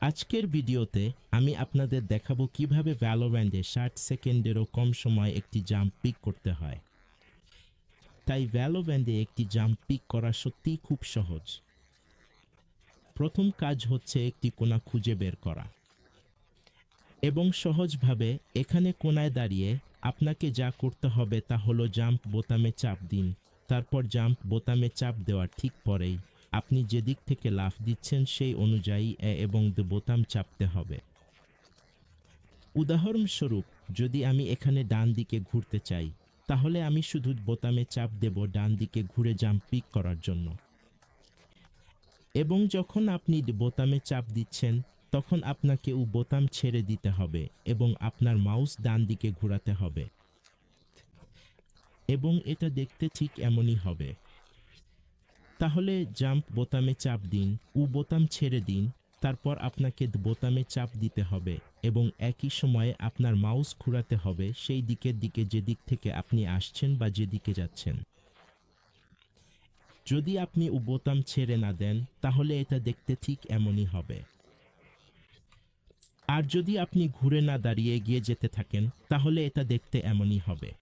আজকের ভিডিওতে আমি আপনাদের দেখাবো কীভাবে ভ্যালোভ্যান্ডে ষাট সেকেন্ডেরও কম সময় একটি জাম্প পিক করতে হয়। তাই ভ্যালোভ্যান্ডে একটি জাম্প পিক করা সত্যিই খুব সহজ। প্রথম কাজ হচ্ছে একটি কোনা খুঁজে বের করা। এবং সহজভাবে এখানে কোনায় দাঁড়িয়ে আপনাকে যা করতে হবে তা হলো জাম্প বোতামে চাপ দিন। তারপর জাম্প বোতামে চাপ দেওয়ার ঠিক পরেই আপনি যেদিক থেকে লাফ দিচ্ছেন সেই অনুযায়ী এ এবং দ্য বোতাম চাপতে হবে। উদাহরণস্বরূপ, যদি আমি এখানে ডান দিকে ঘুরতে চাই, তাহলে আমি শুধু বোতামে চাপ দেব ডান দিকে ঘুরে জাম্প পিক করার জন্য। এবং যখন আপনি বোতামে চাপ দিচ্ছেন, তখন আপনাকে ও বোতাম ছেড়ে দিতে হবে এবং আপনার মাউস ডান দিকে ঘোরাতে হবে। এবং এটা দেখতে ঠিক এমনই হবে। তাহলে জাম্প বোতামে চাপ দিন, উ বোতাম ছেড়ে দিন, তারপর আপনাকে বোতামে চাপ দিতে হবে এবং একই সময়ে আপনার মাউস ঘোরাতে হবে সেই দিকের দিকে যেদিক থেকে আপনি আসছেন বা যেদিকে যাচ্ছেন। যদি আপনি উ বোতাম ছেড়ে না দেন, তাহলে এটা দেখতে ঠিক এমনই হবে। আর যদি আপনি ঘুরে না দাঁড়িয়ে এগিয়ে যেতে থাকেন, তাহলে এটা দেখতে এমনই হবে।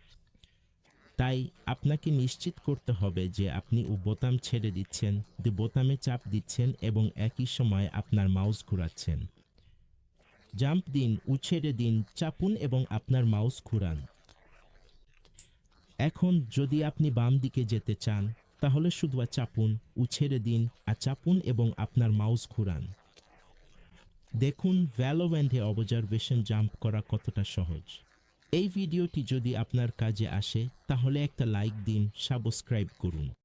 তাই আপনাকে নিশ্চিত করতে হবে যে আপনি ও বোতাম ছেড়ে দিচ্ছেন, যে বোতামে চাপ দিচ্ছেন এবং একই সময় আপনার মাউস ঘোরাচ্ছেন। জাম্প দিন ও ছেড়ে দিন, চাপুন এবং আপনার মাউস ঘুরান। এখন যদি আপনি বাম দিকে যেতে চান, তাহলে শুধু চাপুন ও ছেড়ে দিন আর চাপুন এবং আপনার মাউস ঘুরান। দেখুন ভ্যালোভ্যান্ডে অবজারভেশন জাম্প করা কতটা সহজ। এই ভিডিওটি যদি আপনার কাজে আসে তাহলে একটা লাইক দিন সাবস্ক্রাইব করুন।